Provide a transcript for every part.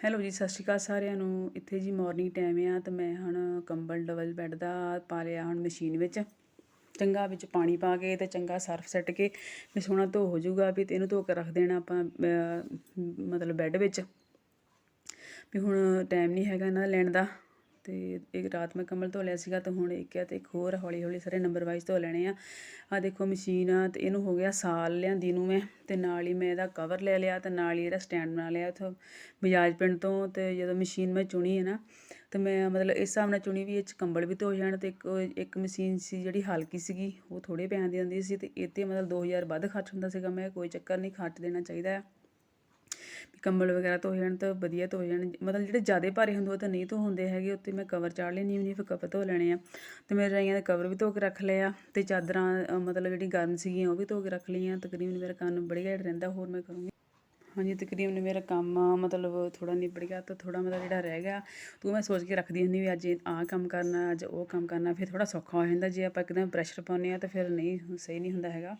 Hello ਜੀ, ਸਤਿ ਸ਼੍ਰੀ ਅਕਾਲ ਸਾਰਿਆਂ ਨੂੰ। ਇੱਥੇ ਜੀ ਮਾਰਨਿੰਗ ਟਾਈਮ ਆ, ਤੇ ਮੈਂ ਹੁਣ ਕੰਬਲ ਡਬਲ ਬੈੱਡ ਦਾ ਪਾ ਲਿਆ ਹੁਣ ਮਸ਼ੀਨ ਵਿੱਚ। ਚੰਗਾ ਵਿੱਚ ਪਾਣੀ ਪਾ ਕੇ ਤੇ ਚੰਗਾ ਸਰਫ ਸੱਟ ਕੇ ਵੀ ਸੋਹਣਾ ਧੋ ਹੋ ਜਾਊਗਾ ਵੀ ਤੇ ਇਹਨੂੰ ਧੋ ਕੇ ਰੱਖ ਦੇਣਾ ਆਪਾਂ ਮਤਲਬ ਬੈੱਡ ਵਿੱਚ। ਵੀ ਹੁਣ ਟਾਈਮ ਨਹੀਂ ਹੈਗਾ ਇਹਨਾਂ ਦਾ ਲੈਣ ਦਾ। ਅਤੇ ਇੱਕ ਰਾਤ ਮੈਂ ਕੰਬਲ ਧੋ ਲਿਆ ਸੀਗਾ ਤੇ ਹੁਣ ਇੱਕ ਹੈ ਅਤੇ ਇੱਕ ਹੋਰ ਹੌਲੀ ਹੌਲੀ ਸਾਰੇ ਨੰਬਰ ਵਾਈਜ਼ ਧੋ ਲੈਣੇ ਆ। ਆ ਦੇਖੋ ਮਸ਼ੀਨ ਆ ਅਤੇ ਇਹਨੂੰ ਹੋ ਗਿਆ ਸਾਲ ਲਿਆਂਦੀ ਨੂੰ ਮੈਂ ਅਤੇ ਨਾਲ ਹੀ ਮੈਂ ਇਹਦਾ ਕਵਰ ਲੈ ਲਿਆ ਅਤੇ ਨਾਲ ਹੀ ਇਹਦਾ ਸਟੈਂਡ ਬਣਾ ਲਿਆ ਉੱਥੋਂ ਬਜਾਜ ਪਿੰਡ ਤੋਂ ਅਤੇ ਜਦੋਂ ਮਸ਼ੀਨ ਮੈਂ ਚੁਣੀ ਹੈ ਨਾ ਤੇ ਮੈਂ ਮਤਲਬ ਇਸ ਹਿਸਾਬ ਨਾਲ ਚੁਣੀ ਵੀ ਇਹ ਚ ਕੰਬਲ ਵੀ ਧੋ ਜਾਣ ਅਤੇ ਇੱਕ ਇੱਕ ਮਸ਼ੀਨ ਸੀ ਜਿਹੜੀ ਹਲਕੀ ਸੀਗੀ, ਉਹ ਥੋੜ੍ਹੇ ਪੈਸਿਆਂ ਦੀ ਆਉਂਦੀ ਸੀ ਅਤੇ ਇਹ 'ਤੇ ਮਤਲਬ ਦੋ ਹਜ਼ਾਰ ਵੱਧ ਖਰਚ ਹੁੰਦਾ ਸੀਗਾ ਮੈਂ ਕੋਈ ਚੱਕਰ ਨਹੀਂ ਖਰਚ ਦੇਣਾ ਚਾਹੀਦਾ ਆ। ਕੰਬਲ ਵਗੈਰਾ ਧੋ ਜਾਣ ਤਾਂ ਵਧੀਆ ਧੋ ਜਾਣ ਮਤਲਬ ਜਿਹੜੇ ਜ਼ਿਆਦਾ ਭਾਰੇ ਹੁੰਦੇ, ਉਹ ਤਾਂ ਨਹੀਂ ਧੋ ਹੁੰਦੇ ਹੈਗੇ। ਉੱਤੇ ਮੈਂ ਕਵਰ ਚਾੜ ਲੈਣੀ ਹੁੰਦੀ, ਫਿਰ ਕਵਰ ਧੋ ਲੈਣੇ ਆ। ਤੇ ਮੇਰੇ ਰਾਈਆਂ ਦੇ ਕਵਰ ਵੀ ਧੋ ਕੇ ਰੱਖ ਲਏ ਆ। ਤੇ ਚਾਦਰਾਂ ਮਤਲਬ ਜਿਹੜੀ ਗਰਮ ਸੀਗੀਆਂ, ਉਹ ਵੀ ਧੋ ਕੇ ਰੱਖ ਲਈਆਂ। ਤਕਰੀਬਨ ਮੇਰਾ ਕੰਮ ਬੜੀ ਘੈਂਟ ਰਹਿੰਦਾ, ਹੋਰ ਮੈਂ ਕਰੂੰਗੀ ਹਾਂਜੀ, ਤਕਰੀਬਨ ਮੇਰਾ ਕੰਮ ਮਤਲਬ ਥੋੜ੍ਹਾ ਨਿਬੜ ਗਿਆ ਤਾਂ ਥੋੜ੍ਹਾ ਮਤਲਬ ਜਿਹੜਾ ਰਹਿ ਗਿਆ, ਤੂੰ ਮੈਂ ਸੋਚ ਕੇ ਰੱਖਦੀ ਹੁੰਦੀ ਵੀ ਅੱਜ ਇਹ ਆਹ ਕੰਮ ਕਰਨਾ, ਅੱਜ ਉਹ ਕੰਮ ਕਰਨਾ, ਫਿਰ ਥੋੜ੍ਹਾ ਸੌਖਾ ਹੋ ਜਾਂਦਾ, ਜੇ ਆਪਾਂ ਇੱਕਦਮ ਪ੍ਰੈਸ਼ਰ ਪਾਉਂਦੇ ਆ ਤਾਂ ਫਿਰ ਨਹੀਂ, ਸਹੀ ਨਹੀਂ ਹੁੰਦਾ ਹੈਗਾ।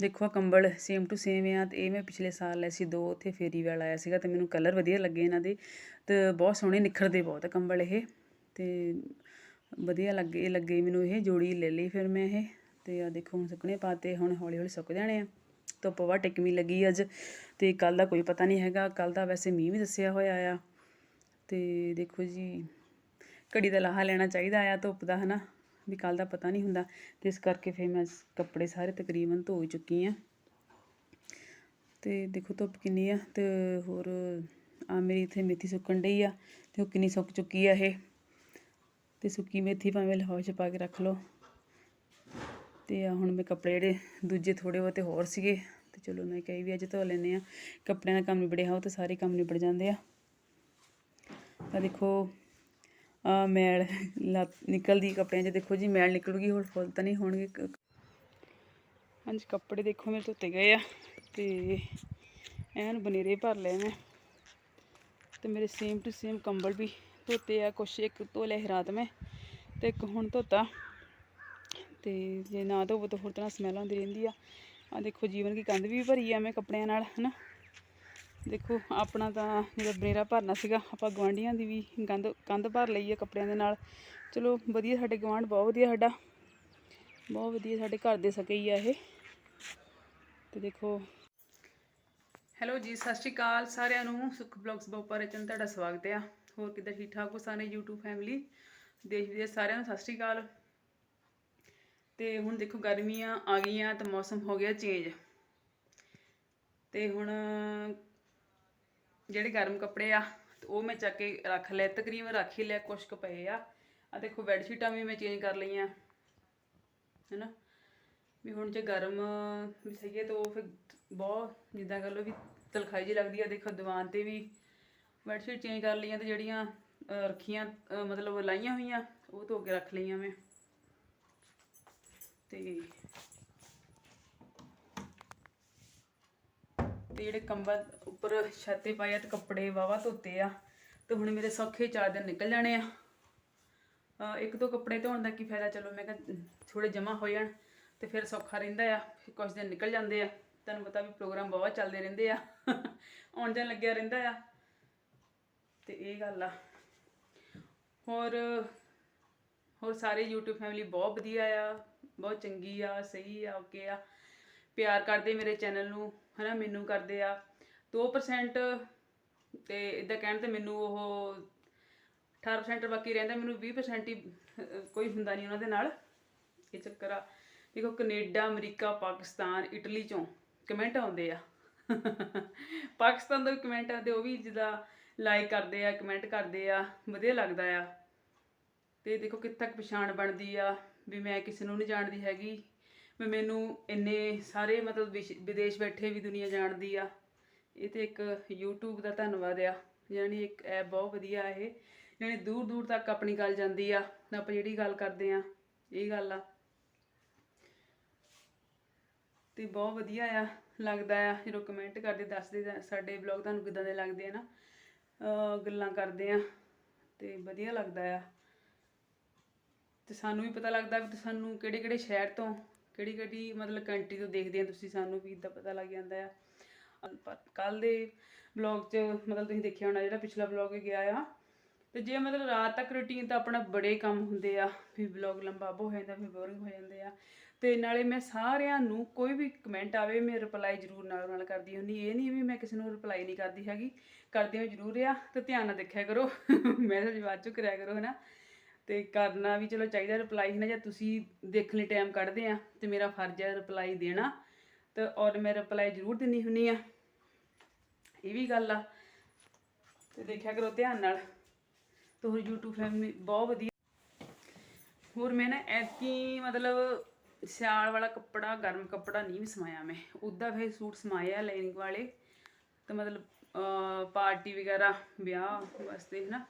ਦੇਖੋ ਆਹ ਕੰਬਲ ਸੇਮ ਟੂ ਸੇਮ ਆ, ਤੇ ਇਹ ਮੈਂ ਪਿਛਲੇ ਸਾਲ ਲਏ ਸੀ, ਦੋ ਉੱਥੇ ਫੇਰੀ ਵਾਲਾ ਆਇਆ ਸੀਗਾ ਤੇ ਮੈਨੂੰ ਕਲਰ ਵਧੀਆ ਲੱਗੇ ਇਹਨਾਂ ਦੇ, ਤੇ ਬਹੁਤ ਸੋਹਣੇ ਨਿਖਰਦੇ ਬਹੁਤ ਕੰਬਲ ਇਹ, ਤੇ ਵਧੀਆ ਲੱਗੇ ਲੱਗੇ ਮੈਨੂੰ ਇਹ ਜੋੜੀ ਲੈ ਲਈ ਫਿਰ ਮੈਂ ਇਹ, ਤੇ ਆ ਦੇਖੋ ਹੁਣ ਸੁੱਕਣੇ ਪਾਤੇ, ਹੁਣ ਹੌਲੀ ਹੌਲੀ ਸੁੱਕ ਜਾਣੇ ਆ। ਧੁੱਪ ਵਾ ਟਿਕਮੀ ਲੱਗੀ ਅੱਜ ਤੇ ਕੱਲ ਦਾ ਕੋਈ ਪਤਾ ਨਹੀਂ ਹੈਗਾ ਕੱਲ ਦਾ ਵੈਸੇ ਮੀਂਹ ਵੀ ਦੱਸਿਆ ਹੋਇਆ ਆ। ਤੇ ਦੇਖੋ ਜੀ, ਘੜੀ ਦਾ ਲਾਹਾ ਲੈਣਾ ਚਾਹੀਦਾ ਆ ਧੁੱਪ ਦਾ, ਹਨਾ? ਵੀ ਕੱਲ ਦਾ ਪਤਾ ਨਹੀਂ ਹੁੰਦਾ। ਤੇ ਇਸ ਕਰਕੇ ਫਿਰ ਮੈਂ ਕੱਪੜੇ ਸਾਰੇ ਤਕਰੀਬਨ ਧੋ ਹੀ ਚੁੱਕੀ ਆ। ਤੇ ਦੇਖੋ ਧੁੱਪ ਕਿੰਨੀ ਆ ਤੇ ਹੋਰ ਆ ਮੇਰੀ ਇੱਥੇ ਮੇਥੀ ਸੁੱਕਣ ਡਈ ਆ ਤੇ ਉਹ ਕਿੰਨੀ ਸੁੱਕ ਚੁੱਕੀ ਆ ਇਹ। ਤੇ ਸੁੱਕੀ ਮੇਥੀ ਭਾਵੇਂ ਲਿਫਾਫੇ 'ਚ ਪਾ ਕੇ ਰੱਖ ਲਓ। ਤੇ ਆ ਹੁਣ ਮੈਂ ਕੱਪੜੇ ਜਿਹੜੇ ਦੂਜੇ ਥੋੜੇ ਬਹੁਤੇ ਹੋਰ ਸੀਗੇ ਚਲੋ ਮੈਂ ਕਹੀ ਵੀ ਅੱਜ ਧੋ ਲੈਨੇ ਆ ਕੱਪੜਿਆਂ ਦਾ ਕੰਮ ਨਿਬੜਿਆ ਹੋ ਤਾਂ ਸਾਰੇ ਕੰਮ ਨਿਬੜ ਜਾਂਦੇ ਆ। ਤਾਂ ਦੇਖੋ ਆ ਮੈਲ ਲੱਤ ਨਿਕਲਦੀ ਕੱਪੜਿਆਂ 'ਚ। ਦੇਖੋ ਜੀ, ਮੈਲ ਨਿਕਲੂਗੀ, ਹੋਰ ਫੁੱਲ ਤਾਂ ਨਹੀਂ ਹੋਣਗੇ। ਹਾਂਜੀ, ਕੱਪੜੇ ਦੇਖੋ ਮੇਰੇ ਧੋਤੇ ਗਏ ਆ ਤੇ ਐਨ ਬਨੇਰੇ ਭਰ ਲਏ ਮੈਂ। ਤੇ ਮੇਰੇ ਸੇਮ ਟੂ ਸੇਮ ਕੰਬਲ ਵੀ ਧੋਤੇ ਆ। ਕੁਛ ਇੱਕ ਧੋ ਲਿਆ ਸੀ ਰਾਤ ਮੈਂ ਤੇ ਇੱਕ ਹੁਣ ਧੋਤਾ। ਤੇ ਜੇ ਨਾ ਧੋਵੋ ਤਾਂ ਹੋਰ ਤਰ੍ਹਾਂ ਸਮੈਲ ਆਉਂਦੀ ਰਹਿੰਦੀ ਆ। ਆ ਦੇਖੋ ਜੀਵਨ ਦੀ ਕੰਧ ਵੀ ਭਰੀ ਆ ਮੈਂ ਕੱਪੜਿਆਂ ਨਾਲ, ਹਨਾ? ਦੇਖੋ, ਆਪਣਾ ਤਾਂ ਜਿਹੜਾ ਬਨੇਰਾ ਭਰਨਾ ਸੀਗਾ, ਆਪਾਂ ਗਵਾਂਢੀਆਂ ਦੀ ਵੀ ਕੰਧ ਕੰਧ ਭਰ ਲਈ ਆ ਕੱਪੜਿਆਂ ਦੇ ਨਾਲ। ਚਲੋ, ਵਧੀਆ ਸਾਡੇ ਗਵਾਂਢ ਬਹੁਤ ਵਧੀਆ ਸਾਡਾ, ਬਹੁਤ ਵਧੀਆ ਸਾਡੇ ਘਰ ਦੇ ਸਕੇ ਹੀ ਆ ਇਹ। ਤੇ ਦੇਖੋ। ਹੈਲੋ ਜੀ, ਸਤਿ ਸ਼੍ਰੀ ਅਕਾਲ ਸਾਰਿਆਂ ਨੂੰ, ਸੁਖ ਬਲੌਗਸ ਬੋਪਰ ਚੰਨ ਤੁਹਾਡਾ ਸਵਾਗਤ ਆ। ਹੋਰ ਕਿੱਦਾਂ ਠੀਕ ਠਾਕ ਹੋ ਸਾਰੇ YouTube ਫੈਮਿਲੀ ਦੇਸ਼ ਵਿਦੇਸ਼ ਸਾਰਿਆਂ ਨੂੰ ਸਤਿ ਸ਼੍ਰੀ ਅਕਾਲ। ਤੇ ਹੁਣ ਦੇਖੋ ਗਰਮੀਆਂ ਆ ਗਈਆਂ ਤਾਂ ਮੌਸਮ ਹੋ ਗਿਆ ਚੇਂਜ ਤੇ ਹੁਣ ਜਿਹੜੇ ਗਰਮ ਕੱਪੜੇ ਆ ਉਹ ਮੈਂ ਚੱਕ ਕੇ ਰੱਖ ਲਏ, ਤਕਰੀਬਨ ਰੱਖ ਹੀ ਲਿਆ ਕੁਛ ਕੁ ਪਏ ਆ। ਆ ਦੇਖੋ ਬੈੱਡ ਸ਼ੀਟਾਂ ਵੀ ਮੈਂ ਚੇਂਜ ਕਰ ਲਈਆਂ, ਹੈਨਾ? ਵੀ ਹੁਣ ਜੇ ਗਰਮ, ਵੀ ਸਹੀ ਹੈ ਤਾਂ ਉਹ ਫਿਰ ਬਹੁਤ, ਜਿੱਦਾਂ ਕਰ ਲਓ ਵੀ ਤਲਖਾਈ ਜੀ ਲੱਗਦੀ ਆ, ਦੇਖੋ ਦੀਵਾਨ ਤੇ ਵੀ ਬੈੱਡ ਸ਼ੀਟ ਚੇਂਜ ਕਰ ਲਈਆਂ ਤੇ ਜਿਹੜੀਆਂ ਰੱਖੀਆਂ ਮਤਲਬ ਲਾਈਆਂ ਹੋਈਆਂ, ਉਹ ਧੋ ਕੇ ਰੱਖ ਲਈਆਂ ਮੈਂ। ਤੇ ਤੇ ਜਿਹੜੇ ਕੰਬਲ ਉੱਪਰ ਛੱਤੇ ਪਾਏ ਆ ਤੇ ਕੱਪੜੇ ਵਾਵਾ ਧੋਤੇ ਆ ਤੇ ਹੁਣ ਮੇਰੇ ਸੌਖੇ ਚਾਰ ਦਿਨ ਨਿਕਲ ਜਾਣੇ ਆ। ਇੱਕ ਦੋ ਕੱਪੜੇ ਧੋਣ ਦਾ ਕੀ ਫਾਇਦਾ, ਚਲੋ ਮੈਂ ਕਿਹਾ ਥੋੜੇ ਜਮਾ ਹੋ ਜਾਣ ਤੇ ਫਿਰ ਸੌਖਾ ਰਹਿੰਦਾ ਆ, ਫਿਰ ਕੁਝ ਦਿਨ ਨਿਕਲ ਜਾਂਦੇ ਆ। ਤੁਹਾਨੂੰ ਪਤਾ ਵੀ ਪ੍ਰੋਗਰਾਮ ਬਹੁਤ ਚੱਲਦੇ ਰਹਿੰਦੇ ਆ, ਆਉਣ ਜਾਣ ਲੱਗਿਆ ਰਹਿੰਦਾ ਆ। ਤੇ ਇਹ ਗੱਲ ਆ। ਹੋਰ ਹੋਰ ਸਾਰੇ YouTube ਫੈਮਿਲੀ ਬਹੁਤ ਵਧੀਆ ਆ। ਬਹੁਤ ਚੰਗੀ ਆ, ਸਹੀ ਆ ਓਕੇ ਆ। ਪਿਆਰ ਕਰਦੇ ਮੇਰੇ ਚੈਨਲ ਨੂੰ, ਹਨਾ, ਮੈਨੂੰ ਕਰਦੇ ਆ। 2% ਤੇ ਇਦਾਂ ਕਹਿਣ ਤੇ ਮੈਨੂੰ ਉਹ 18% ਬਾਕੀ ਰਹਿੰਦਾ, ਮੈਨੂੰ 20% ਹੀ ਕੋਈ ਹੁੰਦਾ ਨਹੀਂ ਉਹਨਾਂ ਦੇ ਨਾਲ। ਇਹ ਚੱਕਰ ਆ। ਦੇਖੋ, ਕੈਨੇਡਾ, ਅਮਰੀਕਾ, ਪਾਕਿਸਤਾਨ, ਇਟਲੀ ਚੋਂ ਕਮੈਂਟ ਆਉਂਦੇ ਆ। ਪਾਕਿਸਤਾਨ ਦਾ ਵੀ ਕਮੈਂਟ ਆਉਂਦੇ, ਉਹ ਵੀ ਜਿੱਦਾਂ ਲਾਈਕ ਕਰਦੇ ਆ ਕਮੈਂਟ ਕਰਦੇ ਆ, ਵਧੀਆ ਲੱਗਦਾ ਆ। ਤੇ ਦੇਖੋ, ਕਿੱਥੇ ਤੱਕ ਪਛਾਣ ਬਣਦੀ ਆ। ਵੀ ਮੈਂ ਕਿਸੇ ਨੂੰ ਨਹੀਂ ਜਾਣਦੀ ਹੈਗੀ। ਵੀ ਮੈਨੂੰ ਇੰਨੇ ਸਾਰੇ ਮਤਲਬ ਵਿਸ਼- ਵਿਦੇਸ਼ ਬੈਠੇ ਵੀ ਦੁਨੀਆ ਜਾਣਦੀ ਆ। ਇਹ ਤੇ ਇੱਕ YouTube ਦਾ ਧੰਨਵਾਦ ਆ। ਯਾਨੀ ਇੱਕ ਐਪ ਬਹੁਤ ਵਧੀਆ ਇਹ। ਯਾਨੀ ਦੂਰ ਦੂਰ ਤੱਕ ਆਪਣੀ ਗੱਲ ਜਾਂਦੀ ਆ। ਆਪਾਂ ਜਿਹੜੀ ਗੱਲ ਕਰਦੇ ਆ, ਇਹ ਗੱਲ ਆ। ਤੇ ਬਹੁਤ ਵਧੀਆ ਆ, ਲੱਗਦਾ ਆ। ਜਦੋਂ ਕਮੈਂਟ ਕਰਦੇ, ਦੱਸਦੇ ਆ ਸਾਡੇ ਬਲੌਗ ਤੁਹਾਨੂੰ ਕਿਦਾਂ ਦੇ ਲੱਗਦੇ ਆ ਨਾ। ਗੱਲਾਂ ਕਰਦੇ ਆ। ਤੇ ਵਧੀਆ ਲੱਗਦਾ ਆ। ਤੇ ਸਾਨੂੰ ਵੀ ਪਤਾ ਲੱਗਦਾ ਵੀ ਸਾਨੂੰ ਕਿਹੜੇ ਕਿਹੜੇ ਸ਼ਹਿਰ ਤੋਂ, ਕਿਹੜੀ ਕਿਹੜੀ ਮਤਲਬ ਕੰਟਰੀ ਤੋਂ ਦੇਖਦੇ ਆ ਤੁਸੀਂ, ਸਾਨੂੰ ਵੀ ਇਦਾਂ ਪਤਾ ਲੱਗ ਜਾਂਦਾ ਆ। ਪਰ ਕੱਲ ਦੇ ਵਲੌਗ 'ਚ ਮਤਲਬ ਤੁਸੀਂ ਦੇਖਿਆ ਹੋਣਾ ਜਿਹੜਾ ਪਿਛਲਾ ਵਲੌਗ ਗਿਆ ਆ। ਤੇ ਜੇ ਮਤਲਬ ਰਾਤ ਤੱਕ ਰੁਟੀਨ ਤਾਂ ਆਪਣਾ ਬੜੇ ਕੰਮ ਹੁੰਦੇ ਆ ਫਿਰ ਵਲੌਗ ਲੰਬਾ ਹੋ ਜਾਂਦਾ ਫਿਰ ਬੋਰਿੰਗ ਹੋ ਜਾਂਦੇ ਆ। ਤੇ ਨਾਲੇ ਮੈਂ ਸਾਰਿਆਂ ਨੂੰ ਕੋਈ ਵੀ ਕਮੈਂਟ ਆਵੇ, ਮੈਂ ਰਿਪਲਾਈ ਜ਼ਰੂਰ ਨਾਲ ਨਾਲ ਕਰਦੀ ਹੁੰਦੀ, ਇਹ ਨਹੀਂ ਵੀ ਮੈਂ ਕਿਸੇ ਨੂੰ ਰਿਪਲਾਈ ਨਹੀਂ ਕਰਦੀ ਹੈਗੀ। ਕਰਦੀ ਹਾਂ ਜ਼ਰੂਰ ਆ, ਤੇ ਧਿਆਨ ਨਾਲ ਦੇਖਿਆ ਕਰੋ। ਮੈਸੇਜ ਬਾਅਦ ਚੋਂ ਕਰਿਆ ਕਰੋ, ਹਨਾ। ਤੇ ਕਰਨਾ ਵੀ ਚਲੋ ਚਾਹੀਦਾ ਰਿਪਲਾਈ ਹੈ ਨਾ, ਜੇ ਤੁਸੀਂ ਦੇਖਣ ਲਈ ਟਾਈਮ ਕੱਢਦੇ ਆ, ਤੇ ਮੇਰਾ ਫਰਜ਼ ਹੈ ਰਿਪਲਾਈ ਦੇਣਾ, ਤੇ ਔਰ ਮੈਂ ਰਿਪਲਾਈ ਜ਼ਰੂਰ ਦਿੰਦੀ ਹੁੰਨੀ ਆ। ਇਹ ਵੀ ਗੱਲ ਆ। ਤੇ ਦੇਖਿਆ ਕਰੋ ਧਿਆਨ ਨਾਲ ਤੋਰ YouTube ਫੈਮਿਲੀ ਬਹੁਤ ਵਧੀਆ। ਹੋਰ ਮੈਂ ਨਾ ਐਤਕੀ ਮਤਲਬ ਸਿਆਲ ਵਾਲਾ ਕੱਪੜਾ, ਗਰਮ ਕੱਪੜਾ ਨਹੀਂ ਵੀ ਸਮਾਇਆ ਮੈਂ। ਉੱਦਾਂ ਫਿਰ ਸੂਟ ਸਮਾਇਆ ਲਾਈਨਿੰਗ ਵਾਲੇ, ਤੇ ਮਤਲਬ ਪਾਰਟੀ ਵਗੈਰਾ, ਵਿਆਹ ਵਾਸਤੇ ਹੈ ਨਾ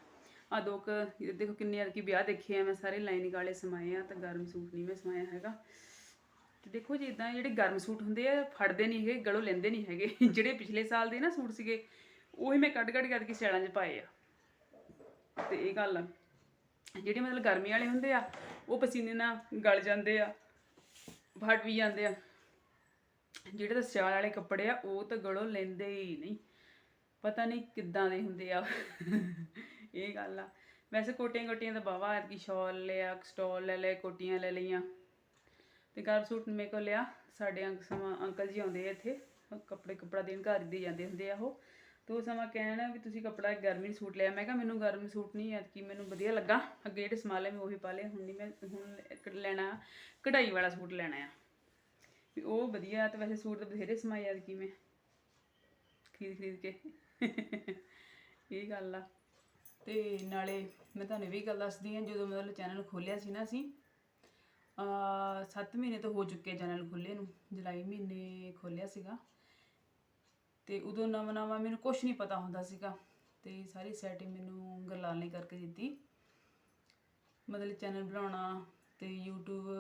ਆ ਦੋ ਕੁ, ਦੇਖੋ ਕਿੰਨੇ ਯਾਰ ਕੀ ਵਿਆਹ ਦੇਖੇ ਆ, ਮੈਂ ਸਾਰੇ ਲਾਈਨਿੰਗ ਵਾਲੇ ਸਮਾਏ ਆ, ਤਾਂ ਗਰਮ ਸੂਟ ਨਹੀਂ ਮੈਂ ਸਮਾਇਆ ਹੈਗਾ। ਤੇ ਦੇਖੋ ਜੀ ਇਦਾਂ ਜਿਹੜੇ ਗਰਮ ਸੂਟ ਹੁੰਦੇ ਆ, ਫੜਦੇ ਨਹੀਂ ਹੈਗੇ, ਗਲੋਂ ਲੈਂਦੇ ਨਹੀਂ ਹੈਗੇ। ਜਿਹੜੇ ਪਿਛਲੇ ਸਾਲ ਦੇ ਨਾ ਸੂਟ ਸੀਗੇ, ਉਹੀ ਮੈਂ ਕੱਢ ਕੱਢ ਕਰਕੇ ਸਿਆਲਾਂ 'ਚ ਪਾਏ ਆ। ਤੇ ਇਹ ਗੱਲ ਆ, ਜਿਹੜੇ ਮਤਲਬ ਗਰਮੀ ਵਾਲੇ ਹੁੰਦੇ ਆ, ਉਹ ਪਸੀਨੇ ਨਾਲ ਗਲ ਜਾਂਦੇ ਆ, ਫਟ ਵੀ ਜਾਂਦੇ ਆ। ਜਿਹੜੇ ਤਾਂ ਸਿਆਲ ਵਾਲੇ ਕੱਪੜੇ ਆ, ਉਹ ਤਾਂ ਗਲੋਂ ਲੈਂਦੇ ਹੀ ਨਹੀਂ। ਪਤਾ ਨਹੀਂ ਕਿੱਦਾਂ ਦੇ ਹੁੰਦੇ ਆ। ਇਹ ਗੱਲ ਆ। ਵੈਸੇ ਕੋਟੀਆਂ ਕੋਟੀਆਂ ਤਾਂ ਬਾਵਾ ਐਤਕੀ ਸ਼ਾਲ ਲਿਆ, ਸਟਾਲ ਲੈ ਲਏ, ਕੋਟੀਆਂ ਲੈ ਲਈਆਂ। ਤੇ ਗਰਮ ਸੂਟ ਮੇਰੇ ਕੋਲ ਲਿਆ। ਸਾਡੇ ਅੰਕ ਸਮਾਂ, ਅੰਕਲ ਜੀ ਆਉਂਦੇ ਆ ਇੱਥੇ। ਕੱਪੜੇ ਕੱਪੜਾ ਦੇਣ ਘਰ ਦੇ ਜਾਂਦੇ ਹੁੰਦੇ ਆ ਉਹ। ਤੇ ਉਹ ਸਮਾਂ ਕਹਿਣਾ ਵੀ ਤੁਸੀਂ ਕੱਪੜਾ ਗਰਮੀ ਸੂਟ ਲਿਆ। ਮੈਂ ਕਿਹਾ ਮੈਨੂੰ ਗਰਮੀ ਸੂਟ ਨਹੀਂ ਐਤਕੀ ਮੈਨੂੰ ਵਧੀਆ ਲੱਗਾ। ਅੱਗੇ ਜਿਹੜੇ ਸਮਾਲੇ ਮੈਂ ਉਹੀ ਪਾ ਲਏ ਹੁਣ ਨਹੀਂ ਮੈਂ, ਹੁਣ ਇੱਕ ਲੈਣਾ, ਕਢਾਈ ਵਾਲਾ ਸੂਟ ਲੈਣਾ ਆ। ਵੀ ਉਹ ਵਧੀਆ ਤੇ ਵੈਸੇ ਸੂਟ ਤਾਂ ਬਥੇਰੇ ਸਮਾਏ ਐਤਕੀ ਮੈਂ। ਖਰੀਦ ਖਰੀਦ ਕੇ। ਇਹ ਗੱਲ ਆ। ਤੇ ਨਾਲੇ ਮੈਂ ਤੁਹਾਨੂੰ ਇਹ ਵੀ ਗੱਲ ਦੱਸਦੀ ਹਾਂ, ਜਦੋਂ ਮਤਲਬ ਚੈਨਲ ਖੋਲਿਆ ਸੀ ਨਾ ਅਸੀਂ ਆ 7 ਮਹੀਨੇ ਤੋਂ ਹੋ ਚੁੱਕੇ ਚੈਨਲ ਖੁੱਲੇ ਨੂੰ, ਜੁਲਾਈ ਮਹੀਨੇ ਖੋਲਿਆ ਸੀਗਾ। ਤੇ ਉਦੋਂ ਨਵਾਂ ਨਵਾਂ ਮੈਨੂੰ ਕੁਝ ਨਹੀਂ ਪਤਾ ਹੁੰਦਾ ਸੀਗਾ, ਤੇ ਸਾਰੀ ਸੈਟਿੰਗ ਮੈਨੂੰ ਗਰਲਾਲ ਨੇ ਕਰਕੇ ਦਿੱਤੀ। ਮਤਲਬ ਚੈਨਲ ਬਣਾਉਣਾ ਤੇ YouTube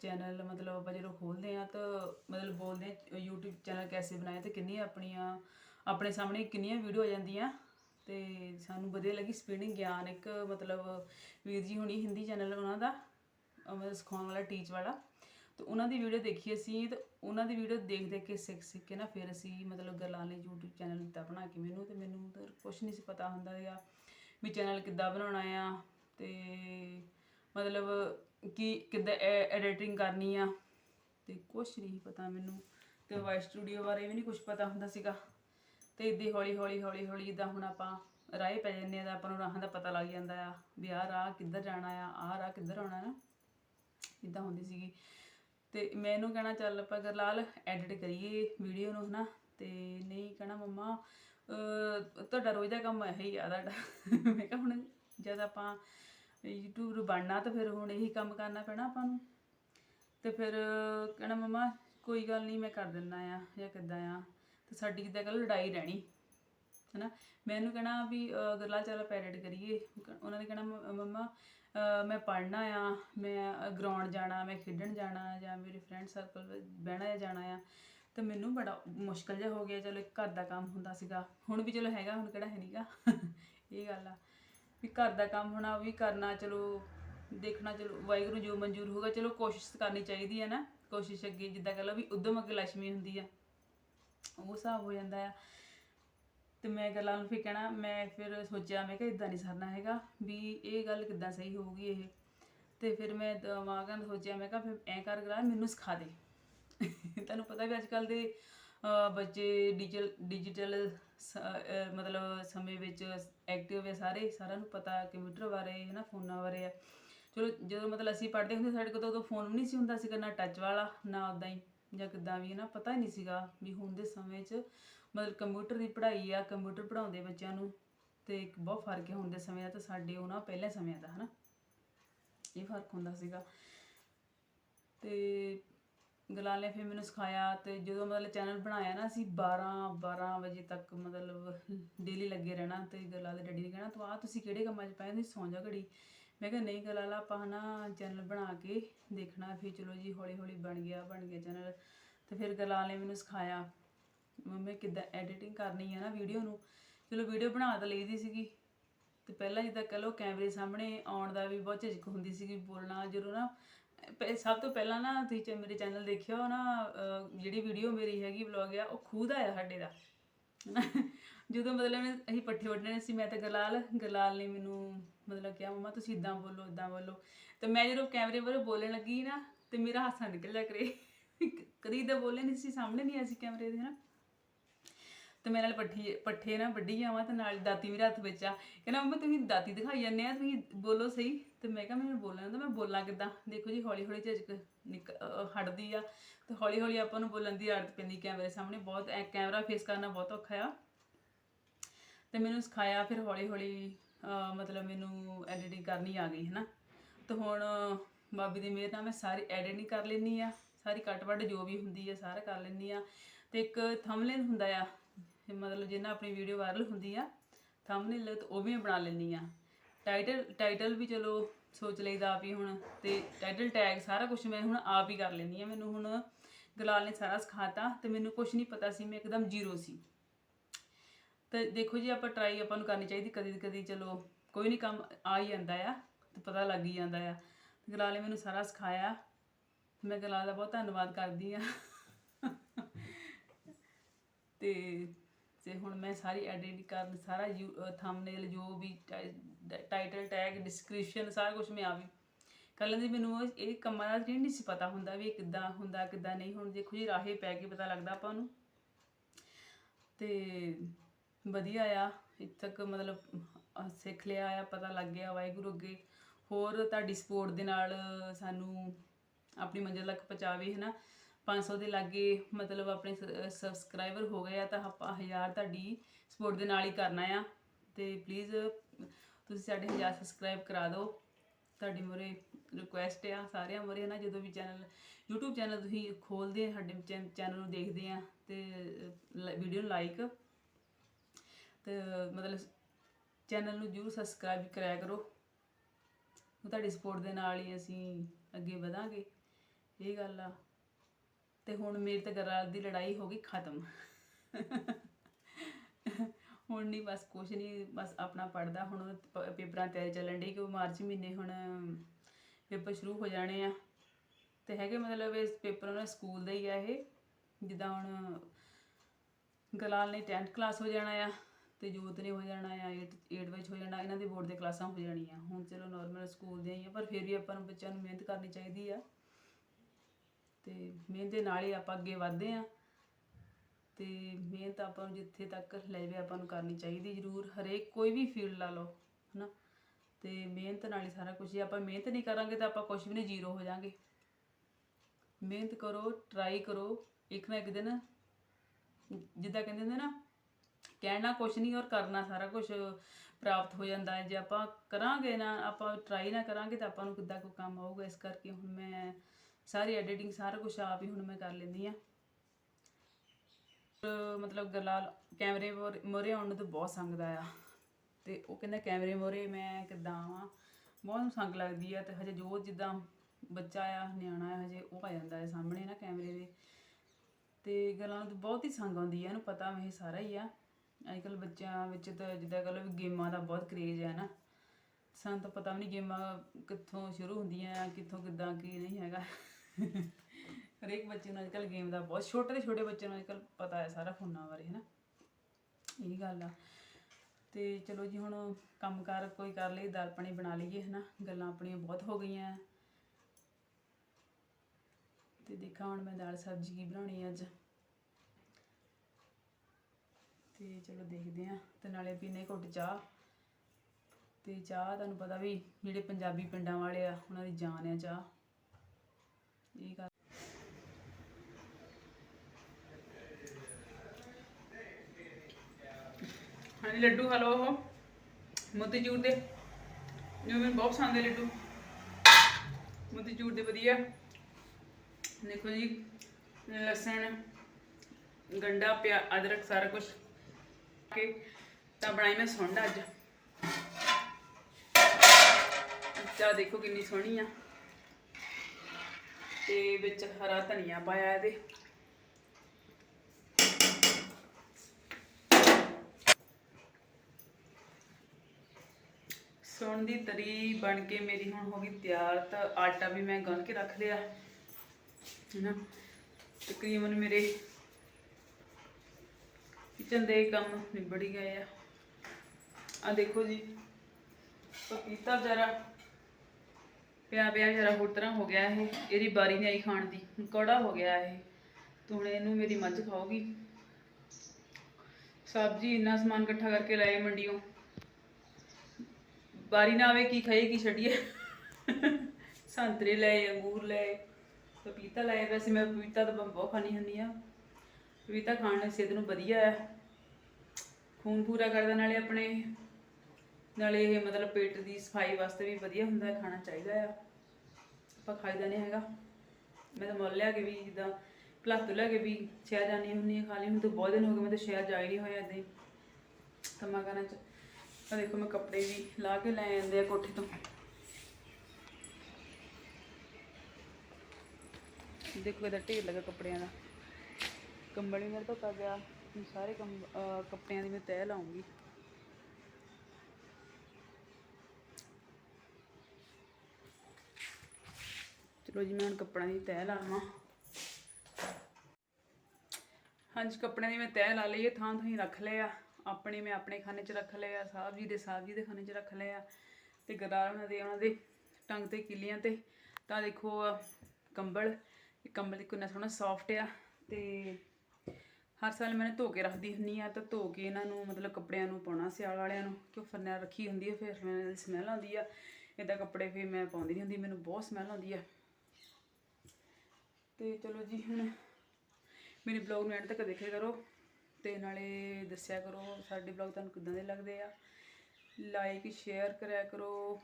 ਚੈਨਲ ਮਤਲਬ ਆਪਾਂ ਜਦੋਂ ਖੋਲਦੇ ਆ ਤਾਂ ਮਤਲਬ ਬੋਲਦੇ ਆ YouTube ਚੈਨਲ ਕੈਸੇ ਬਣਾਇਆ ਤੇ ਕਿੰਨੀਆਂ ਆਪਣੀਆਂ, ਆਪਣੇ ਸਾਹਮਣੇ ਕਿੰਨੀਆਂ ਵੀਡੀਓ ਆ ਜਾਂਦੀਆਂ। ਤੇ ਸਾਨੂੰ ਵਧੀਆ ਲੱਗੀ ਸਪੀਡਿੰਗ ਗਿਆਨ ਇੱਕ ਮਤਲਬ ਵੀਰ ਜੀ ਹੁਣੀ ਹਿੰਦੀ ਚੈਨਲ ਉਹਨਾਂ ਦਾ ਮਤਲਬ ਸਿਖਾਉਣ ਵਾਲਾ ਟੀਚ ਵਾਲਾ। ਤੇ ਉਹਨਾਂ ਦੀ ਵੀਡੀਓ ਦੇਖੀ ਅਸੀਂ, ਤੇ ਉਹਨਾਂ ਦੀ ਵੀਡੀਓ ਦੇਖ ਦੇਖ ਕੇ, ਸਿੱਖ ਸਿੱਖ ਕੇ ਨਾ ਫਿਰ ਅਸੀਂ ਮਤਲਬ ਗੱਲਾਂ ਲਈ YouTube ਚੈਨਲ ਦਿੱਤਾ ਬਣਾ ਕੇ ਮੈਨੂੰ, ਤੇ ਮੈਨੂੰ ਤਾਂ ਕੁਝ ਨਹੀਂ ਸੀ ਪਤਾ ਹੁੰਦਾ ਸੀਗਾ ਵੀ ਚੈਨਲ ਕਿੱਦਾਂ ਬਣਾਉਣਾ ਆ। ਤੇ ਮਤਲਬ ਕੀ ਕਿੱਦਾਂ ਐਡੀਟਿੰਗ ਕਰਨੀ ਆ। ਤੇ ਕੁਝ ਨਹੀਂ ਪਤਾ ਮੈਨੂੰ, ਤੇ ਵਾਇਸ ਸਟੂਡੀਓ ਬਾਰੇ ਵੀ ਨਹੀਂ ਕੁਝ ਪਤਾ ਹੁੰਦਾ ਸੀਗਾ। ਤੇ ਇਦਾਂ ਹੌਲੀ ਹੌਲੀ ਹੌਲੀ ਹੌਲੀ ਜਿੱਦਾਂ ਹੁਣ ਆਪਾਂ ਰਾਹ ਪੈ ਜੰਨੇ ਆ ਤਾਂ ਆਪਾਂ ਨੂੰ ਰਾਹਾਂ ਦਾ ਪਤਾ ਲੱਗ ਜਾਂਦਾ ਆ ਵੀ ਆਹ ਰਾਹ ਕਿੱਧਰ ਜਾਣਾ ਆ, ਆਹ ਰਾਹ ਕਿੱਧਰ ਆਉਣਾ ਨਾ ਇਦਾਂ ਹੁੰਦੀ ਸੀਗੀ। ਤੇ ਮੈਨੂੰ ਕਹਿਣਾ ਚੱਲ ਆਪਾਂ ਗਰਲਾਲ ਐਡਿਟ ਕਰੀਏ ਵੀਡੀਓ ਨੂੰ ਹਨਾ, ਤੇ ਨਹੀਂ ਕਹਿਣਾ ਮੰਮਾ ਤੁਹਾਡਾ ਰੋਜ਼ ਦਾ ਕੰਮ ਇਹ ਹੀ ਆ ਤੁਹਾਡਾ। ਮੈਂ ਕਿਹਾ ਹੁਣ ਜਦ ਆਪਾਂ ਯੂਟਿਊਬਰ ਬਣਨਾ ਤਾਂ ਫਿਰ ਹੁਣ ਇਹੀ ਕੰਮ ਕਰਨਾ ਪੈਣਾ ਆਪਾਂ ਨੂੰ। ਤੇ ਫਿਰ ਕਹਿਣਾ ਮੰਮਾ, ਕੋਈ ਗੱਲ ਨਹੀਂ ਮੈਂ ਕਰ ਦਿੰਦਾ ਆ ਜਾਂ ਕਿੱਦਾਂ ਆ। ਤੇ ਸਾਡੀ ਜਿੱਦਾਂ ਕੱਲ ਲੜਾਈ ਰਹਿਣੀ ਹੈਨਾ? ਮੈਂ ਇਹਨੂੰ ਕਹਿਣਾ ਵੀ ਅਹ, ਗਰਲਾਲ ਚੱਲ ਆਪਾਂ ਕਰੀਏ ਉਹਨਾਂ ਨੇ ਕਹਿਣਾ ਮੰਮਾ ਮੈਂ ਪੜ੍ਹਨਾ ਆ ਮੈਂ ਗਰਾਊਂਡ ਜਾਣਾ ਮੈਂ ਖੇਡਣ ਜਾਣਾ ਜਾਂ ਮੇਰੇ ਫਰੈਂਡ ਸਰਕਲ ਵਿੱਚ ਬਹਿਣਾ ਜਾਂ ਜਾਣਾ ਆ ਤੇ ਮੈਨੂੰ ਬੜਾ ਮੁਸ਼ਕਲ ਜਿਹਾ ਹੋ ਗਿਆ। ਚਲੋ ਇੱਕ ਘਰ ਦਾ ਕੰਮ ਹੁੰਦਾ ਸੀਗਾ। ਹੁਣ ਵੀ ਚਲੋ ਹੈਗਾ ਹੁਣ ਕਿਹੜਾ ਹੈ ਨਹੀਂਗਾ ਇਹ ਗੱਲ ਆ। ਵੀ ਘਰ ਦਾ ਕੰਮ ਹੋਣਾ ਉਹ ਵੀ ਕਰਨਾ ਚਲੋ ਦੇਖਣਾ ਚਲੋ ਵਾਹਿਗੁਰੂ ਜੋ ਮਨਜ਼ੂਰ ਹੋਗਾ ਚਲੋ ਕੋਸ਼ਿਸ਼ ਕਰਨੀ ਚਾਹੀਦੀ ਹੈ ਨਾ। ਕੋਸ਼ਿਸ਼ ਅੱਗੇ ਜਿੱਦਾਂ ਕਹ ਲਓ ਵੀ ਉਦਮ ਅੱਗੇ ਲక్ష్ਮੀ ਹੁੰਦੀ ਆ। ਉਹ ਹਿਸਾਬ ਹੋ ਜਾਂਦਾ ਆ। ਤੇ ਮੈਂ ਗੱਲਾਂ ਨੂੰ ਫਿਰ ਕਹਿਣਾ ਮੈਂ ਫਿਰ ਸੋਚਿਆ ਮੈਂ ਕਿ ਇਦਾਂ ਨਹੀਂ ਸਰਨਾ ਹੈਗਾ ਵੀ ਇਹ ਗੱਲ ਕਿੱਦਾਂ ਸਹੀ ਹੋਊਗੀ ਇਹ। ਤੇ ਫਿਰ ਮੈਂ ਦਿਮਾਗਾਂ ਨਾਲ ਸੋਚਿਆ ਮੈਂ ਕਿਹਾ ਫਿਰ ਐ ਕਰ ਗਰਾ ਮੈਨੂੰ ਸਿਖਾ ਦੇ। ਤੁਹਾਨੂੰ ਪਤਾ ਵੀ ਅੱਜ ਕੱਲ ਦੇ ਅਹ, ਬੱਚੇ ਡਿਜੀਟਲ ਡਿਜੀਟਲ ਮਤਲਬ ਸਮੇਂ ਵਿੱਚ ਐਕਟਿਵ ਹੈ ਸਾਰੇ ਸਾਰਿਆਂ ਨੂੰ ਪਤਾ ਕੰਪਿਊਟਰ ਬਾਰੇ ਹੈ ਨਾ ਫੋਨਾਂ ਬਾਰੇ ਆ। ਚਲੋ ਜਦੋਂ ਮਤਲਬ ਅਸੀਂ ਪੜ੍ਹਦੇ ਹੁੰਦੇ ਸਾਡੇ ਕੋਲ ਤਾਂ ਉਦੋਂ ਫੋਨ ਵੀ ਨਹੀਂ ਸੀ ਹੁੰਦਾ ਸੀਗਾ ਨਾ ਟੱਚ ਵਾਲਾ ਨਾ ਉਦਾਂ ਹੀ। ਜਾਂ ਕਿੱਦਾਂ ਵੀ ਹੈ ਨਾ ਪਤਾ ਹੀ ਨਹੀਂ ਸੀਗਾ ਵੀ ਹੁਣ ਦੇ ਸਮੇਂ 'ਚ ਮਤਲਬ ਕੰਪਿਊਟਰ ਦੀ ਪੜ੍ਹਾਈ ਆ, ਕੰਪਿਊਟਰ ਪੜ੍ਹਾਉਂਦੇ ਬੱਚਿਆਂ ਨੂੰ ਤੇ ਇੱਕ ਬਹੁਤ ਫ਼ਰਕ ਹੈ ਹੁਣ ਦੇ ਸਮੇਂ ਦਾ ਤੇ ਸਾਡੇ ਉਹਨਾਂ ਪਹਿਲੇ ਸਮਿਆਂ ਦਾ, ਹਨਾ। ਇਹ ਫ਼ਰਕ ਹੁੰਦਾ ਸੀਗਾ। ਤੇ ਗਲਾਲ ਨੇ ਫਿਰ ਮੈਨੂੰ ਸਿਖਾਇਆ ਤੇ ਜਦੋਂ ਮਤਲਬ ਚੈਨਲ ਬਣਾਇਆ ਨਾ ਅਸੀਂ 12 12 ਵਜੇ ਤੱਕ ਮਤਲਬ ਡੇਲੀ ਲੱਗੇ ਰਹਿਣਾ ਤੇ ਗਲਾਲ ਦੇ ਡੈਡੀ ਨੇ ਕਹਿਣਾ, ਤੂੰ ਆ, ਤੁਸੀਂ ਕਿਹੜੇ ਕੰਮਾਂ 'ਚ ਪਏ ਤੁਸੀਂ ਸੌਂ ਜਾ ਘੜੀ। ਮੈਂ ਕਿਹਾ ਨਹੀਂ ਗਲਾਲਾ ਆਪਾਂ ਨਾ ਚੈਨਲ ਬਣਾ ਕੇ ਦੇਖਣਾ, ਫਿਰ ਚਲੋ ਜੀ ਹੌਲੀ ਹੌਲੀ ਬਣ ਗਿਆ ਬਣ ਗਿਆ ਚੈਨਲ ਤੇ ਫਿਰ ਗਲਾਲ ਨੇ ਮੈਨੂੰ ਸਿਖਾਇਆ, ਮੰਮੀ ਕਿੱਦਾਂ ਐਡੀਟਿੰਗ ਕਰਨੀ ਹੈ ਨਾ ਵੀਡੀਓ ਨੂੰ। ਚਲੋ ਵੀਡੀਓ ਬਣਾ ਤਾਂ ਲਈਦੀ ਸੀਗੀ। ਤੇ ਪਹਿਲਾਂ ਜਿੱਦਾਂ ਕਹ ਲਓ ਕੈਮਰੇ ਸਾਹਮਣੇ ਆਉਣ ਦਾ ਵੀ ਬਹੁਤ ਝਿਜਕ ਹੁੰਦੀ ਸੀਗੀ ਬੋਲਣਾ, ਜਦੋਂ ਨਾ ਪਹਿ- ਸਭ ਤੋਂ ਪਹਿਲਾਂ ਨਾ ਤੁਸੀਂ ਚ- ਮੇਰੇ ਚੈਨਲ ਦੇਖਿਓ ਨਾ ਜਿਹੜੀ ਵੀਡੀਓ ਮੇਰੀ ਹੈਗੀ ਵਲੌਗ ਆ, ਉਹ ਖੂਹ ਦਾ ਆ ਸਾਡੇ ਦਾ। ਜਦੋਂ ਮਤਲਬ ਮੈਂ- ਅਸੀਂ ਪੱਠੇ ਵੱਢਣੇ ਸੀ, ਮੈਂ ਤੇ ਗਲਾਲ ਗਲਾਲ ਨੇ ਮੈਨੂੰ ਮਤਲਬ ਕਿਹਾ, ਮਮਾ, ਤੁਸੀਂ ਇਦਾਂ ਬੋਲੋ ਇਦਾਂ ਬੋਲੋ। ਤੇ ਮੈਂ ਜਦੋਂ ਕੈਮਰੇ ਵੱਲੋਂ ਬੋਲਣ ਲੱਗੀ ਨਾ, ਤੇ ਮੇਰਾ ਹਾਸਾ ਨਿਕਲ ਜਾ ਕਰੇ। ਕਦੀ ਤਾਂ ਬੋਲੇ ਨਹੀਂ ਸੀ, ਸਾਹਮਣੇ ਨਹੀਂ ਆਇਆ ਸੀ ਕੈਮਰੇ ਦੇ ਨਾ ਤੇ ਮੇਰੇ ਨਾਲ ਪੱਠੇ ਪੱਠੇ ਨਾ ਵੱਢੀ ਜਾਵਾਂ ਤੇ ਨਾਲ ਦਾਤੀ ਮੇਰੇ ਹੱਥ ਵਿੱਚ ਆ। ਕਹਿੰਦਾ, ਮੰਮਾ, ਤੁਸੀਂ ਦਾਤੀ ਦਿਖਾਈ ਜਾਂਦੇ ਆ, ਤੁਸੀਂ ਬੋਲੋ ਸਹੀ। ਤੇ ਮੈਂ ਕਿਹਾ ਮੈਨੂੰ ਬੋਲਣ ਦਾ ਮੈਂ ਬੋਲਾਂ ਕਿੱਦਾਂ? ਦੇਖੋ ਜੀ ਹੌਲੀ ਹੌਲੀ ਝਿਜਕ ਨਿਕ ਹਟਦੀ ਆ, ਤੇ ਹੌਲੀ ਹੌਲੀ ਆਪਾਂ ਨੂੰ ਬੋਲਣ ਦੀ ਆਦਤ ਪੈਂਦੀ ਕੈਮਰੇ ਸਾਹਮਣੇ। ਬਹੁਤ ਐ ਕੈਮਰਾ ਫੇਸ ਕਰਨਾ ਬਹੁਤ ਔਖਾ ਆ। ਤੇ ਮੈਨੂੰ ਸਿਖਾਇਆ, ਫਿਰ ਹੌਲੀ ਹੌਲੀ ਮਤਲਬ ਮੈਨੂੰ ਐਡੀਟਿੰਗ ਕਰਨੀ ਆ ਗਈ ਹੈ ਨਾ ਤੇ ਹੁਣ ਬਾਬੀ ਦੀ ਮਿਹਰ ਨਾਲ ਮੈਂ ਸਾਰੀ ਐਡੀਟਿੰਗ ਕਰ ਲੈਂਦੀ ਆ, ਸਾਰੀ ਕੱਟ ਵੱਢ ਜੋ ਵੀ ਹੁੰਦੀ ਆ, ਸਾਰਾ ਕਰ ਲੈਂਦੀ ਆ। ਤੇ ਇੱਕ ਥੰਬਨੇਲ ਹੁੰਦਾ ਆ ਮਤਲਬ ਜਿਹਨਾਂ ਆਪਣੀ ਵੀਡੀਓ ਵਾਇਰਲ ਹੁੰਦੀ ਆ ਥੰਬਨੇਲ ਤੇ ਉਹ ਵੀ ਬਣਾ ਲੈਂਦੀ ਆ। ਟਾਈਟਲ ਟਾਈਟਲ ਵੀ ਚਲੋ ਸੋਚ ਲਈਦਾ ਆਪ ਹੀ ਹੁਣ, ਤੇ ਟਾਈਟਲ ਟੈਗ ਸਾਰਾ ਕੁਝ ਮੈਂ ਹੁਣ ਆਪ ਹੀ ਕਰ ਲੈਂਦੀ ਆ। ਮੈਨੂੰ ਹੁਣ ਗਲਾਲ ਨੇ ਸਾਰਾ ਸਿਖਾਤਾ, ਤੇ ਮੈਨੂੰ ਕੁਝ ਨਹੀਂ ਪਤਾ ਸੀ, ਮੈਂ ਇੱਕਦਮ ਜ਼ੀਰੋ ਸੀ। ਤੇ ਦੇਖੋ ਜੀ, ਆਪਾਂ ਟਰਾਈ ਆਪਾਂ ਨੂੰ ਕਰਨੀ ਚਾਹੀਦੀ, ਕਦੀ ਕਦੀ ਚਲੋ ਕੋਈ ਨਹੀਂ ਕੰਮ ਆ ਹੀ ਜਾਂਦਾ ਆ, ਤੇ ਪਤਾ ਲੱਗ ਹੀ ਜਾਂਦਾ ਆ। ਗਲਾਲ ਨੇ ਮੈਨੂੰ ਸਾਰਾ ਸਿਖਾਇਆ। ਮੈਂ ਗਲਾਲ ਦਾ ਬਹੁਤ ਧੰਨਵਾਦ ਕਰਦੀ ਆ। ਤੇ ਤੇ ਹੁਣ ਮੈਂ ਸਾਰੀ ਐਡਿਟ ਕਰਨ, ਸਾਰਾ ਥੰਬਨੇਲ ਜੋ ਵੀ ਟਾਈਟਲ ਟੈਗ ਡਿਸਕ੍ਰਿਪਸ਼ਨ ਸਾਰਾ ਕੁਝ ਮੈਂ ਆ ਵੀ ਦੀ ਮੈਨੂੰ ਇਹ ਕੰਮਾਂ ਦਾ ਨਹੀਂ ਸੀ ਪਤਾ ਹੁੰਦਾ ਵੀ ਕਿੱਦਾਂ ਹੁੰਦਾ, ਕਿੱਦਾਂ ਨਹੀਂ, ਹੁਣ ਦੇਖੋ ਜੀ, ਰਾਹੇ ਪੈ ਕੇ ਪਤਾ ਲੱਗਦਾ ਆਪਾਂ ਨੂੰ। ਤੇ ਵਧੀਆ ਆ ਇੱਥੇ ਤੱਕ ਮਤਲਬ ਸਿੱਖ ਲਿਆ ਆ, ਪਤਾ ਲੱਗ ਗਿਆ ਵਾਹਿਗੁਰੂ ਅੱਗੇ। ਹੋਰ ਤੁਹਾਡੀ ਸਪੋਰਟ ਦੇ ਨਾਲ ਸਾਨੂੰ ਆਪਣੀ ਮੰਜ਼ਿਲ ਤੱਕ ਪਹੁੰਚਾਵੇ ਹੈ ਨਾ 500 ਦੇ ਲਾਗੇ ਮਤਲਬ ਆਪਣੇ ਸਬਸਕ੍ਰਾਈਬਰ ਹੋ ਗਏ ਆ, ਤਾਂ ਆਪਾਂ 1000 ਤੁਹਾਡੀ ਸਪੋਰਟ ਦੇ ਨਾਲ ਹੀ ਕਰਨਾ ਆ। ਤੇ ਪਲੀਜ਼ ਤੁਸੀਂ ਸਾਡੇ 1000 ਸਬਸਕ੍ਰਾਈਬ ਕਰਾ ਦਿਓ। ਤੁਹਾਡੀ ਮੋਰੇ ਰਿਕੁਐਸਟ ਆ, ਸਾਰਿਆਂ ਮੋਰੇ ਨਾ ਜਦੋਂ ਵੀ ਚੈਨਲ YouTube ਚੈਨਲ ਤੁਸੀਂ ਖੋਲਦੇ ਆ, ਸਾਡੇ ਚੈਨਲ ਨੂੰ ਦੇਖਦੇ ਆ, ਤੇ ਵੀਡੀਓ ਨੂੰ ਲਾਈਕ ਤੇ ਮਤਲਬ ਚੈਨਲ ਨੂੰ ਜਰੂਰ ਸਬਸਕ੍ਰਾਈਬ ਕਰਿਆ ਕਰੋ। ਤੁਹਾਡੀ ਸਪੋਰਟ ਦੇ ਨਾਲ ਹੀ ਅਸੀਂ ਅੱਗੇ ਵਧਾਂਗੇ। ਇਹ ਗੱਲ ਆ। ਤੇ ਹੁਣ ਮੇਰੇ ਤੇ ਗਰਾਲ ਦੀ ਲੜਾਈ ਹੋ ਗਈ ਖਤਮ। ਹੁਣ ਨਹੀਂ ਬਸ ਕੁਛ ਨਹੀਂ ਬਸ ਆਪਣਾ ਪੜਦਾ ਹੁਣ ਪ- ਪੇਪਰਾਂ ਦੀ ਤਿਆਰੀ ਚੱਲਣ ਡਈ ਕਿ ਮਾਰਚ ਮਹੀਨੇ ਹੁਣ ਪੇਪਰ ਸ਼ੁਰੂ ਹੋ ਜਾਣੇ ਆ। ਤੇ ਹੈਗੇ ਮਤਲਬ ਇਸ ਪੇਪਰ ਉਹਨਾਂ ਸਕੂਲ ਦਾ ਹੀ ਆ ਇਹ। ਜਿੱਦਾਂ ਹੁਣ ਗਲਾਲ ਨੇ 10th ਕਲਾਸ ਹੋ ਜਾਣਾ ਆ। ਤੇ ਜੋਤ ਨੇ ਹੋ ਜਾਣਾ ਆ 8 8 ਵਿੱਚ ਹੋ ਜਾਣਾ, ਇਹਨਾਂ ਦੀ ਬੋਰਡ ਦੇ ਕਲਾਸਾਂ ਹੋ ਜਾਣੀਆਂ। ਹੁਣ ਚਲੋ ਨਾਰਮਲ ਸਕੂਲ ਦੀਆਂ ਹੀ ਆ, ਪਰ ਫਿਰ ਵੀ ਆਪਾਂ ਨੂੰ ਬੱਚਿਆਂ ਨੂੰ ਮਿਹਨਤ ਕਰਨੀ ਚਾਹੀਦੀ ਆ। ਤੇ ਮਿਹਨਤ ਦੇ ਨਾਲ ਹੀ ਆਪਾਂ ਅੱਗੇ ਵਧਦੇ ਆ। ਤੇ ਮਿਹਨਤ ਆਪਾਂ ਨੂੰ ਜਿੱਥੇ ਤੱਕ ਲੈ ਜਾਵੇ ਆਪਾਂ ਨੂੰ ਕਰਨੀ ਚਾਹੀਦੀ ਜ਼ਰੂਰ, ਹਰੇਕ ਕੋਈ ਵੀ ਫੀਲਡ ਲਾ ਲਓ, ਹਨਾ। ਤੇ ਮਿਹਨਤ ਨਾਲ ਹੀ ਸਾਰਾ ਕੁਝ ਜੇ ਆਪਾਂ ਮਿਹਨਤ ਨਹੀਂ ਕਰਾਂਗੇ ਤਾਂ ਆਪਾਂ ਕੁਝ ਵੀ ਨਹੀਂ ਜ਼ੀਰੋ ਹੋ ਜਾਾਂਗੇ। ਮਿਹਨਤ ਕਰੋ ਟਰਾਈ ਕਰੋ, ਇੱਕ ਨਾ ਇੱਕ ਦਿਨ, ਜਿੱਦਾਂ ਕਹਿੰਦੇ ਹੁੰਦੇ ਨਾ ਕਹਿਣਾ ਕੁਝ ਨਹੀਂ ਔਰ ਕਰਨਾ ਸਾਰਾ ਕੁਝ ਪ੍ਰਾਪਤ ਹੋ ਜਾਂਦਾ ਹੈ। ਜੇ ਆਪਾਂ ਕਰਾਂਗੇ ਨਾ, ਆਪਾਂ ਟਰਾਈ ਨਾ ਕਰਾਂਗੇ ਤਾਂ ਆਪਾਂ ਨੂੰ ਕਿੱਦਾਂ ਕੋਈ ਕੰਮ ਆਊਗਾ। ਇਸ ਕਰਕੇ ਹੁਣ ਮੈਂ ਸਾਰੀ ਐਡੀਟਿੰਗ ਸਾਰਾ ਕੁਝ ਆਪ ਹੀ ਹੁਣ ਮੈਂ ਕਰ ਲੈਂਦੀ ਆ ਮਤਲਬ ਗਲਾਲ ਕੈਮਰੇ ਮੋਰੇ ਆਉਣ ਨੂੰ ਤਾਂ ਬਹੁਤ ਸੰਗਦਾ ਆ। ਤੇ ਉਹ ਕਹਿੰਦਾ ਕੈਮਰੇ ਮੋਰੇ ਮੈਂ ਕਿੱਦਾਂ ਆਵਾਂ। ਬਹੁਤ ਸੰਗ ਲੱਗਦੀ ਆ ਤੇ ਹਜੇ ਜੋ ਜਿੱਦਾਂ ਬੱਚਾ ਆ, ਨਿਆਣਾ ਆ, ਹਜੇ ਉਹ ਆ ਜਾਂਦਾ ਹੈ ਸਾਹਮਣੇ ਨਾ ਕੈਮਰੇ ਦੇ। ਤੇ ਗਲਾਂ ਨੂੰ ਬਹੁਤ ਹੀ ਸੰਗ ਆਉਂਦੀ ਆ, ਇਹਨੂੰ ਪਤਾ ਮੈਂ ਇਹ ਸਾਰਾ ਹੀ ਆ। ਅੱਜ ਕੱਲ ਬੱਚਿਆਂ ਵਿੱਚ ਤਾਂ ਜਿੱਦਾਂ ਕਹ ਲਓ ਵੀ ਗੇਮਾਂ ਦਾ ਬਹੁਤ ਕਰੇਜ ਹੈ ਨਾ। ਸਾਨੂੰ ਤਾਂ ਪਤਾ ਵੀ ਨਹੀਂ ਗੇਮਾਂ ਕਿੱਥੋਂ ਸ਼ੁਰੂ ਹੁੰਦੀਆਂ, ਕਿੱਥੋਂ ਕਿੱਦਾਂ ਕੀ ਨਹੀਂ ਹੈਗਾ। ਹਰੇਕ ਬੱਚੇ ਨੂੰ ਅੱਜ ਕੱਲ ਗੇਮ ਦਾ ਬਹੁਤ, ਛੋਟੇ ਤੋਂ ਛੋਟੇ ਬੱਚੇ ਨੂੰ ਅੱਜ ਕੱਲ ਪਤਾ ਹੈ ਸਾਰਾ ਫੋਨਾਂ ਬਾਰੇ, ਹੈ ਨਾ। ਇਹ ਗੱਲ ਆ। ਤੇ ਚਲੋ ਜੀ ਹੁਣ ਕੰਮਕਾਰ ਕੋਈ ਕਰ ਲਈ ਦਾਲ ਪਾਣੀ ਬਣਾ ਲਈਏ ਹਨਾ ਗੱਲਾਂ ਆਪਣੀਆਂ ਬਹੁਤ ਹੋ ਗਈਆਂ। ਤੇ ਦੇਖਾਂ ਹੁਣ ਮੈਂ ਦਾਲ ਸਬਜ਼ੀ ਕੀ ਬਣਾਉਣੀ ਆ ਅੱਜ। ਤੇ ਚਲੋ ਦੇਖਦੇ ਆ ਤੇ ਨਾਲੇ ਪੀਨੇ ਘੁੱਟ ਚਾਹ। ਤੇ ਚਾਹ ਤੁਹਾਨੂੰ ਪਤਾ ਵੀ ਜਿਹੜੇ ਪੰਜਾਬੀ ਪਿੰਡਾਂ ਵਾਲੇ ਆ, ਉਹਨਾਂ ਦੀ ਜਾਨ ਆ ਚਾਹ। ਇਹ ਗੱਲ। ਹਾਂਜੀ, ਲੱਡੂ ਹਲੋ ਉਹ। ਮੋਤੀਚੂਰ ਦੇ। ਜੋ ਮੈਨੂੰ ਬਹੁਤ ਪਸੰਦ ਹੈ ਲੱਡੂ। ਮੋਤੀਚੂਰ ਦੇ ਵਧੀਆ। ਦੇਖੋ ਜੀ, ਲਸਣ, ਗੰਡਾ, ਪਿਆ ਅਦਰਕ, ਸਾਰਾ ਕੁਝ ਕੇ ਤਾਂ ਬਣਾਈ ਮੈਂ ਸੁੰਡ ਅੱਜ। ਚਾਹ ਦੇਖੋ ਕਿੰਨੀ ਸੋਹਣੀ ਆ। ਤੇ ਵਿੱਚ ਹਰਾ ਧਨੀਆ ਪਾਇਆ ਇਹਦੇ। ਸੁਣ ਦੀ ਤਰੀ ਬਣ ਕੇ ਮੇਰੀ ਹੁਣ ਹੋ ਗਈ ਤਿਆਰ, ਤਾਂ ਆਟਾ ਵੀ ਮੈਂ ਗੁੰਨ ਕੇ ਰੱਖ ਲਿਆ। ਹੈਨਾ। ਤਕਰੀਬਨ ਮੇਰੇ ਕਿਚਨ ਦੇ ਕੰਮ ਨਿਬੜ ਗਏ ਆ। ਆ ਦੇਖੋ ਜੀ, ਪਪੀਤਾ ਵਿਚਾਰਾ ਪਿਆ ਪਿਆ ਜਰਾ ਹੋਰ ਤਰ੍ਹਾਂ ਹੋ ਗਿਆ ਇਹ, ਇਹਦੀ ਬਾਰੀ ਨਹੀਂ ਆਈ ਖਾਣ ਦੀ, ਹੁਣ ਕੌੜਾ ਹੋ ਗਿਆ ਇਹ। ਹੁਣ ਇਹਨੂੰ ਮੇਰੀ ਮੱਝ ਖਾਊਗੀ ਸਬਜ਼ੀ ਇੰਨਾ ਸਮਾਨ ਇਕੱਠਾ ਕਰਕੇ ਲਾਏ ਮੰਡੀੋਂ ਬਾਰੀ ਨਾ ਆਵੇ ਕੀ ਖਾਏ ਕੀ ਛੱਡੀਏ। ਸੰਤਰੇ ਲਏ, ਅੰਗੂਰ ਲਏ, ਪਪੀਤਾ ਲਏ। ਵੈਸੇ ਮੈਂ ਪਪੀਤਾ ਤਾਂ ਬਹੁਤ ਖਾਣੀ ਹੁੰਦੀ ਆ। ਪਪੀਤਾ ਖਾਣ ਨਾਲ ਸਿਹਤ ਨੂੰ ਵਧੀਆ ਹੈ ਖੂਨ ਪੂਰਾ ਕਰਦਾ, ਨਾਲੇ ਆਪਣੇ, ਨਾਲੇ ਇਹ ਮਤਲਬ ਪੇਟ ਦੀ ਸਫ਼ਾਈ ਵਾਸਤੇ ਵੀ ਵਧੀਆ ਹੁੰਦਾ ਹੈ ਖਾਣਾ ਚਾਹੀਦਾ ਆ। ਆਪਾਂ ਖਾਈਦਾ ਨਹੀਂ ਹੈਗਾ। ਮੈਂ ਤਾਂ ਮੁੱਲ ਲਿਆ ਕੇ ਵੀ ਜਿੱਦਾਂ ਪਲਾਤੂ ਲਿਆ ਕੇ ਵੀ ਸ਼ਹਿਰ ਜਾਣੀ ਹੁੰਦੀ ਹੈ ਖਾਲੀ ਹੁਣ ਤਾਂ ਬਹੁਤ ਦਿਨ ਹੋ ਗਏ ਮੈਂ ਤਾਂ ਸ਼ਹਿਰ ਜਾ ਹੀ ਨਹੀਂ ਹੋਇਆ ਏਦਾਂ ਹੀ। ਕੰਮਾਂ ਕਾਰਾਂ ਚ ਆ ਦੇਖੋ ਮੈਂ ਕੱਪੜੇ ਵੀ ਲਾ ਕੇ ਲੈ ਆਂਦੇ ਆ ਕੋਠੇ ਤੋਂ। ਦੇਖੋ ਇਹਦਾ ਢੇਰ ਲੱਗਾ ਕੱਪੜਿਆਂ ਦਾ। ਕੰਬਲ ਵੀ ਮੇਰੇ ਤੋਂ ਪੈ ਗਿਆ। ਸਾਰੇ ਕੰਮ ਕੱਪੜਿਆਂ ਦੀ ਮੈਂ ਤਹਿ ਲਾਉਂਗੀ। ਚਲੋ ਜੀ, ਮੈਂ ਹੁਣ ਕੱਪੜਿਆਂ ਦੀ ਤਹਿ ਲਾ ਲਵਾਂ। ਹਾਂਜੀ, ਕੱਪੜਿਆਂ ਦੀ ਮੈਂ ਤਹਿ ਲਾ ਲਈ ਥਾਂ ਥਾਂ ਹੀ ਰੱਖ ਲਿਆ। ਆਪਣੇ ਮੈਂ ਆਪਣੇ ਖਾਨੇ 'ਚ ਰੱਖ ਲਿਆ ਸਾਹਿਬ ਜੀ ਦੇ ਸਾਹਿਬ ਜੀ ਦੇ ਖਾਨੇ 'ਚ ਰੱਖ ਲਿਆ ਆ ਤੇ ਗਦਾਰ ਉਹਨਾਂ ਦੇ ਉਹਨਾਂ ਦੇ ਟੰਗ ਤੇ, ਕਿੱਲੀਆਂ ਤੇ। ਤਾਂ ਦੇਖੋ ਕੰਬਲ ਕੰਬਲ ਦੇਖੋ ਕਿੰਨਾ ਸੋਹਣਾ ਸੌਫਟ ਆ ਤੇ ਹਰ ਸਾਲ ਮੈਂ ਧੋ ਕੇ ਰੱਖਦੀ ਹੁੰਨੀ ਆ ਤਾਂ ਧੋ ਕੇ ਇਹਨਾਂ ਨੂੰ ਮਤਲਬ ਕੱਪੜਿਆਂ ਨੂੰ ਪਾਉਣਾ, ਸਿਆਲ ਵਾਲਿਆਂ ਨੂੰ, ਕਿਉਂ ਫਰਨੈਲ ਰੱਖੀ ਹੁੰਦੀ ਹੈ ਫਿਰ ਸਮੈਲ ਦੀ ਸਮੈਲ ਆਉਂਦੀ ਆ। ਇਦਾਂ ਕੱਪੜੇ ਫਿਰ ਮੈਂ ਪਾਉਂਦੀ ਨਹੀਂ ਹੁੰਦੀ, ਮੈਨੂੰ ਬਹੁਤ ਸਮੈਲ ਆਉਂਦੀ ਆ। ਤੇ ਚਲੋ ਜੀ ਹੁਣ ਮੇਰੇ ਬਲੌਗ ਨੂੰ ਐਂਡ ਤੱਕ ਦੇਖਿਆ ਕਰੋ ਤੇ ਨਾਲੇ ਦੱਸਿਆ ਕਰੋ ਸਾਡੇ ਬਲੌਗ ਤੁਹਾਨੂੰ ਕਿੱਦਾਂ ਦੇ ਲੱਗਦੇ ਆ। ਲਾਈਕ ਸ਼ੇਅਰ ਕਰਿਆ ਕਰੋ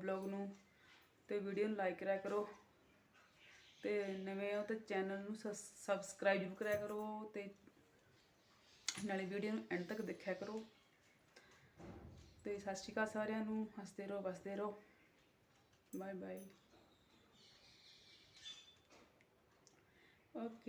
ਬਲੌਗ ਨੂੰ ਤੇ ਵੀਡੀਓ ਨੂੰ ਲਾਈਕ ਕਰਿਆ ਕਰੋ। ਤੇ ਨਵੇਂ ਹੋ ਤਾਂ ਚੈਨਲ ਨੂੰ ਸਬਸਕ੍ਰਾਈਬ ਜ਼ਰੂਰ ਕਰਿਆ ਕਰੋ ਤੇ ਨਾਲੇ ਵੀਡੀਓ ਨੂੰ ਐਂਡ ਤੱਕ ਦੇਖਿਆ ਕਰੋ। ਤੇ ਸਤਿ ਸ਼੍ਰੀ ਅਕਾਲ ਸਾਰਿਆਂ ਨੂੰ, ਹੱਸਦੇ ਰਹੋ ਬਸਦੇ ਰਹੋ। Bye bye okay.